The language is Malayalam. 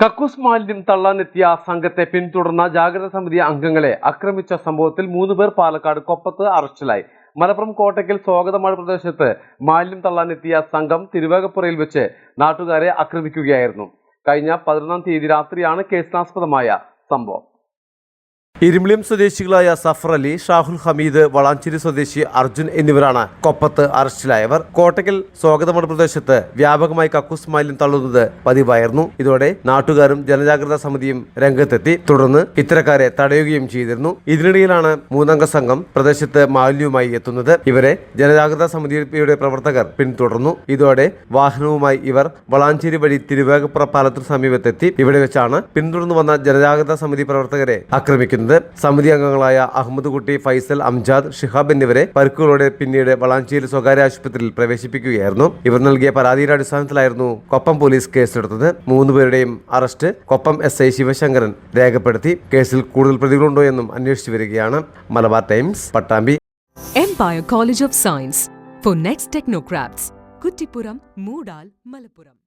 കക്കൂസ് മാലിന്യം തള്ളാനെത്തിയ സംഘത്തെ പിന്തുടർന്ന ജാഗ്രതാ സമിതി അംഗങ്ങളെ ആക്രമിച്ച സംഭവത്തിൽ മൂന്ന് പേർ പാലക്കാട് കൊപ്പത്ത് അറസ്റ്റിലായി. മലപ്പുറം കോട്ടയ്ക്കൽ സ്വാഗതമാട് പ്രദേശത്ത് മാലിന്യം തള്ളാനെത്തിയ സംഘം തിരുവേഗപ്പുറയിൽ വെച്ച് നാട്ടുകാരെ ആക്രമിക്കുകയായിരുന്നു. കഴിഞ്ഞ പതിനൊന്നാം തീയതി രാത്രിയാണ് കേസിനാസ്പദമായ സംഭവം. ഇരുമിളിയം സ്വദേശികളായ സഫർ അലി ഷാഹുൽ ഹമീദ് വളാഞ്ചേരി സ്വദേശി അർജുൻ എന്നിവരാണ് കൊപ്പത്ത് അറസ്റ്റിലായവർ. കോട്ടയ്ക്കൽ സ്വാഗതമഠ പ്രദേശത്ത് വ്യാപകമായി കക്കൂസ് മാലിന്യം തള്ളുന്നത് പതിവായിരുന്നു. ഇതോടെ നാട്ടുകാരും ജനജാഗ്രതാ സമിതിയും രംഗത്തെത്തി. തുടർന്ന് ഇത്തരക്കാരെ തടയുകയും ചെയ്തിരുന്നു. ഇതിനിടയിലാണ് മൂന്നംഗ സംഘം പ്രദേശത്ത് മാലിന്യവുമായി എത്തുന്നത്. ഇവരെ ജനജാഗ്രതാ സമിതിയുടെ പ്രവർത്തകർ പിന്തുടർന്നു. ഇതോടെ വാഹനവുമായി ഇവർ വളാഞ്ചേരി വഴി തിരുവേഗപ്പുറ പാലത്തിന് സമീപത്തെത്തി. ഇവിടെ വെച്ചാണ് പിന്തുടർന്നു വന്ന ജനജാഗ്രതാ സമിതി പ്രവർത്തകരെ ആക്രമിക്കുന്നത്. സമിതി അംഗങ്ങളായ അഹമ്മദ് കുട്ടി ഫൈസൽ അംജാദ് ഷിഹാബ് എന്നിവരെ പരുക്കുകളോടെ പിന്നീട് വളാഞ്ചേരി സ്വകാര്യ ആശുപത്രിയിൽ പ്രവേശിപ്പിക്കുകയായിരുന്നു. ഇവർ നൽകിയ പരാതിയുടെ അടിസ്ഥാനത്തിലായിരുന്നു കൊപ്പം പോലീസ് കേസെടുത്തത്. മൂന്നുപേരുടെയും arrest Koppam S I Sivasankaran രേഖപ്പെടുത്തി. കേസിൽ കൂടുതൽ പ്രതികളുണ്ടോ എന്നും അന്വേഷിച്ചു വരികയാണ്. Malabar Times Pattambi. Empire College of Science for Next Technocraft Kuttippuram Moodal Malappuram